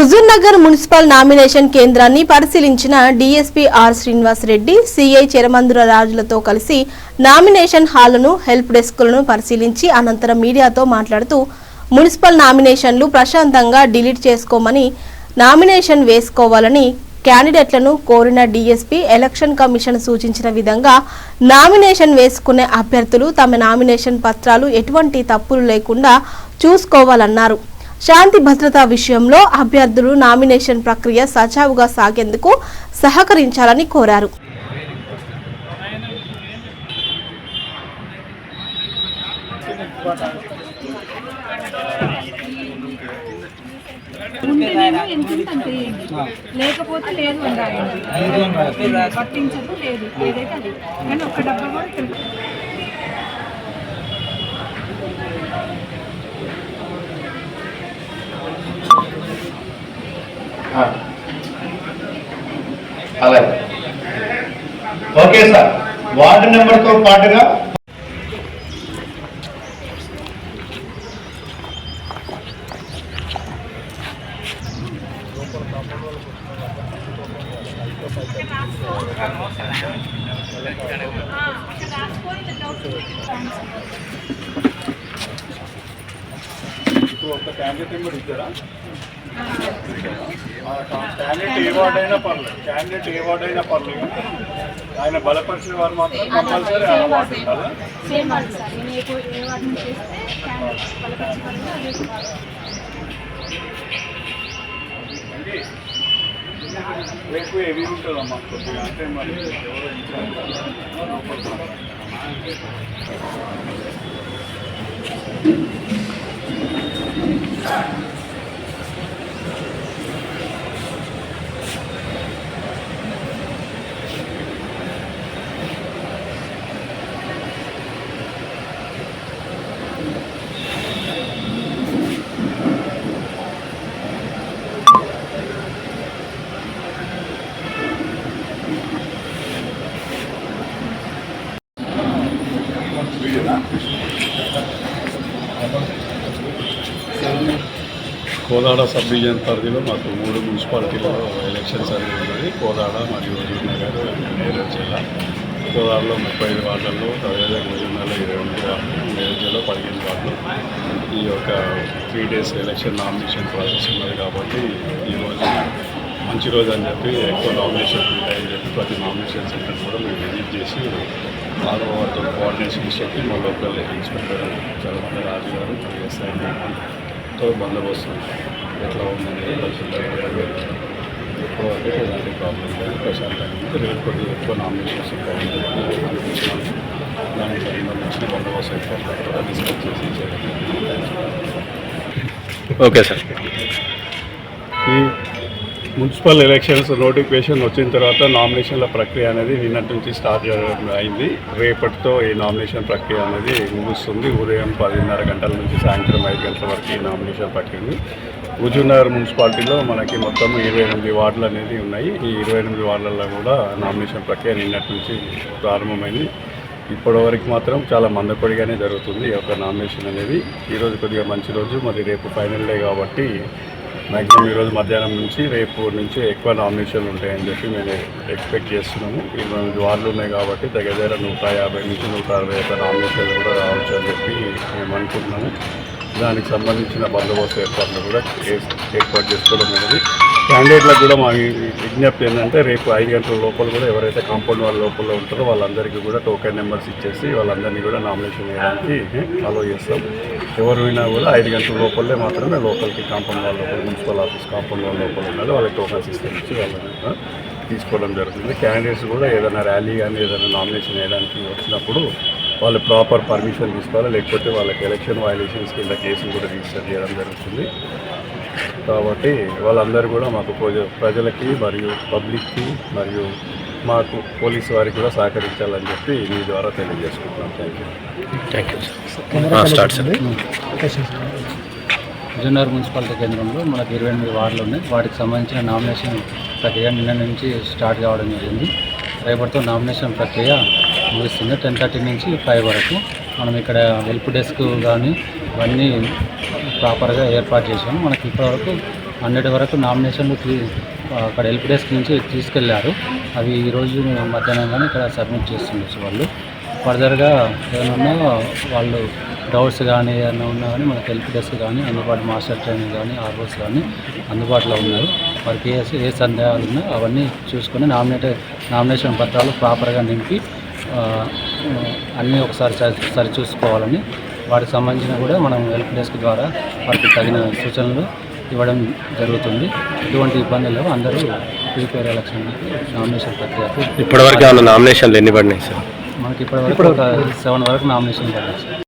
Huzurnagar municipal nomination కేంద్రాన్ని పరిశీలించిన DSP R Srinivas Reddy CI Cheramandula రాజులతో కలిసి నామినేషన్ హాళ్ళను హెల్ప్ డెస్క్లను పరిశీలించి అనంతరం మీడియాతో మాట్లాడుతూ మున్సిపల్ నామినేషన్లు ప్రశాంతంగా డిలీట్ చేసుకోమని నామినేషన్ వేసుకోవాలని క్యాండిడేట్లను కోరిన డీఎస్పీ ఎలక్షన్ కమిషన్ సూచించిన విధంగా నామినేషన్ వేసుకునే అభ్యర్థులు తమ నామినేషన్ పత్రాలు ఎటువంటి తప్పులు లేకుండా చూసుకోవాలన్నారు. శాంతి భద్రతా విషయంలో అభ్యర్థులు నామినేషన్ ప్రక్రియ సజావుగా సాగేందుకు సహకరించాలని కోరారు. లేకపోతే లేదు పట్టించదు లేదు. ఏదైతే అది. కానీ ఒక్క డబ్బా కూడా అలాగే ఓకే సార్ వార్డు నెంబర్తో పాటుగా ఒక క్యాండిడేట్ నెంబర్ ఇచ్చారా క్యాండిడేట్ ఏ వార్డ్ అయినా పర్లేదు. క్యాండిడేట్ ఏ వార్డ్ అయినా పర్లేదు. ఆయన బలపరిచిన వారు మాత్రం కంపల్సరీ ఆ వార్డు రేపు ఉంటుందమ్మా కొద్దిగా. అంటే మరి ఎవరో కోదాడ సబ్ డివిజన్ పరిధిలో మాకు మూడు మున్సిపాలిటీలో ఎలక్షన్స్ అనేది ఉన్నది. కోదాడ మరియు నగర్ నేరేడ్ జిల్లా. కోదాడలో ముప్పై ఐదు వార్డుల్లో అదేవిధంగా హుజూర్నగర్లో ఇరవై ఎనిమిది వార్డులు నేరేడ్ జిల్లా పదిహేను వార్డులు. ఈ యొక్క three days election nomination process ఉన్నది కాబట్టి ఈరోజు మంచి రోజు అని చెప్పి ఎక్కువ నామినేషన్స్ ఉంటాయని చెప్పి ప్రతి నామినేషన్ సెంటర్ కూడా మేము విజిట్ చేసి ఆరో వారితో కోఆర్డినేషన్స్ చెప్పి మా లోకల్ ఇన్స్పెక్టర్ చదవండి రాజు గారు ఎస్ఐ తో బందోబస్తు ఎట్లా ఉందని ఎక్కువ ఎలాంటి ప్రాబ్లం లేదు. ప్రశాంతంగా రేపు కొద్దిగా ఎక్కువ నామినేషన్స్ దానికి సంబంధించిన బందోబస్తు ఎక్కువ డిస్కస్ చేసి చేయడం ఓకే సార్. ఈ మున్సిపల్ ఎలక్షన్స్ నోటిఫికేషన్ వచ్చిన తర్వాత నామినేషన్ల ప్రక్రియ అనేది నిన్నటి నుంచి స్టార్ట్ చేయడం అయింది. రేపటితో ఈ నామినేషన్ ప్రక్రియ అనేది ముగుస్తుంది. ఉదయం పదిన్నర గంటల నుంచి సాయంత్రం ఐదు గంటల వరకు ఈ నామినేషన్ ప్రక్రియ హుజూర్నగర్ మున్సిపాలిటీలో మనకి మొత్తం ఇరవై ఎనిమిది వార్డులు అనేది ఉన్నాయి. ఈ ఇరవై ఎనిమిది వార్డులలో కూడా నామినేషన్ ప్రక్రియ నిన్నటి నుంచి ప్రారంభమైంది. ఇప్పటివరకు మాత్రం చాలా మందకొడిగానే జరుగుతుంది ఈ యొక్క నామినేషన్ అనేది. ఈరోజు కొద్దిగా మంచి రోజు. మరి రేపు ఫైనల్ డే కాబట్టి మ్యాక్సిమం ఈరోజు మధ్యాహ్నం నుంచి రేపు నుంచి ఎక్కువ నామినేషన్లు ఉంటాయని చెప్పి మేము ఎక్స్పెక్ట్ చేస్తున్నాము. ఇరవై ఎనిమిది వార్డులు ఉన్నాయి కాబట్టి దగ్గర దగ్గర నూట యాభై నుంచి నూట అరవై యొక్క నామినేషన్లు కూడా రావచ్చు అని చెప్పి మేము అనుకుంటున్నాము. దానికి సంబంధించిన బందోబస్తు ఏర్పాట్లు కూడా ఏ- ఏర్పాటు చేసుకోవడం అనేది క్యాండిడేట్లకు కూడా మా విజ్ఞప్తి ఏంటంటే రేపు ఐదు గంటల లోపల కూడా ఎవరైతే కాంపౌండ్ వాళ్ళ లోపల ఉంటారో వాళ్ళందరికీ కూడా టోకెన్ నెంబర్స్ ఇచ్చేసి వాళ్ళందరినీ కూడా నామినేషన్ వేయడానికి అలో చేస్తాం. ఎవరు అయినా కూడా ఐదు గంటల లోపలే మాత్రమే లోపలికి కాంపౌండ్ వాళ్ళ లోపల మున్సిపల్ ఆఫీస్ కాంపౌండ్ వాళ్ళ లోపల ఉండాలి వాళ్ళకి టోకెన్ సిస్టమ్ ఇచ్చి వాళ్ళని తీసుకోవడం జరుగుతుంది. క్యాండిడేట్స్ కూడా ఏదైనా ర్యాలీ కానీ ఏదైనా నామినేషన్ వేయడానికి వచ్చినప్పుడు వాళ్ళు ప్రాపర్ పర్మిషన్ తీసుకోవాలి లేకపోతే వాళ్ళకి ఎలక్షన్ వైలేషన్స్ కింద కేసులు కూడా రిజిస్టర్ చేయడం జరుగుతుంది. కాబట్టి వాళ్ళందరూ కూడా మాకు ప్రజ- ప్రజలకి మరియు పబ్లిక్కి మరియు మాకు పోలీసు వారికి కూడా సహకరించాలని చెప్పి మీ ద్వారా తెలియజేసుకుంటున్నాం. Thank you thank you Vizianagaram municipality కేంద్రంలో మనకు ఇరవై ఎనిమిది వార్డులు ఉన్నాయి. వాటికి సంబంధించిన నామినేషన్ ప్రక్రియ నిన్న నుంచి స్టార్ట్ కావడం జరిగింది. రేపటితో నామినేషన్ ప్రక్రియ ముగిస్తుంది. టెన్ థర్టీ నుంచి ఫైవ్ వరకు మనం ఇక్కడ హెల్ప్ డెస్క్ కానీ ఇవన్నీ ప్రాపర్గా ఏర్పాటు చేసాము మనకి ఇప్పటివరకు హండ్రెడ్ వరకు నామినేషన్లు అక్కడ హెల్ప్ డెస్క్ నుంచి తీసుకెళ్ళారు. అవి ఈరోజు మధ్యాహ్నం కానీ ఇక్కడ సబ్మిట్ చేస్తుండొచ్చు వాళ్ళు. ఫర్దర్గా ఏమైనా వాళ్ళు డౌట్స్ కానీ ఏమైనా ఉన్నా కానీ మనకి హెల్ప్ డెస్క్ కానీ అందుబాటు మాస్టర్ ట్రైనింగ్ కానీ ఆర్ఓస్ కానీ అందుబాటులో ఉన్నారు. వారికి ఏ ఏ సందేహాలు ఉన్నా అవన్నీ చూసుకొని నామినేట్ నామినేషన్ పత్రాలు ప్రాపర్గా నింపి అన్నీ ఒకసారి సరి సరి చూసుకోవాలని వాటికి సంబంధించిన కూడా మనం హెల్ప్ డెస్క్ ద్వారా వారికి తగిన సూచనలు ఇవ్వడం జరుగుతుంది. ఎటువంటి ఇబ్బందులు అందరూ ప్రీపేర్ ఎలక్షన్ నామినేషన్ ప్రక్రియకు ఇప్పటివరకు నామినేషన్లు ఎన్ని పడినాయి సార్? మనకి ఇప్పటివరకు ఒక సెవెన్ వరకు నామినేషన్ పడ్డాయి సార్.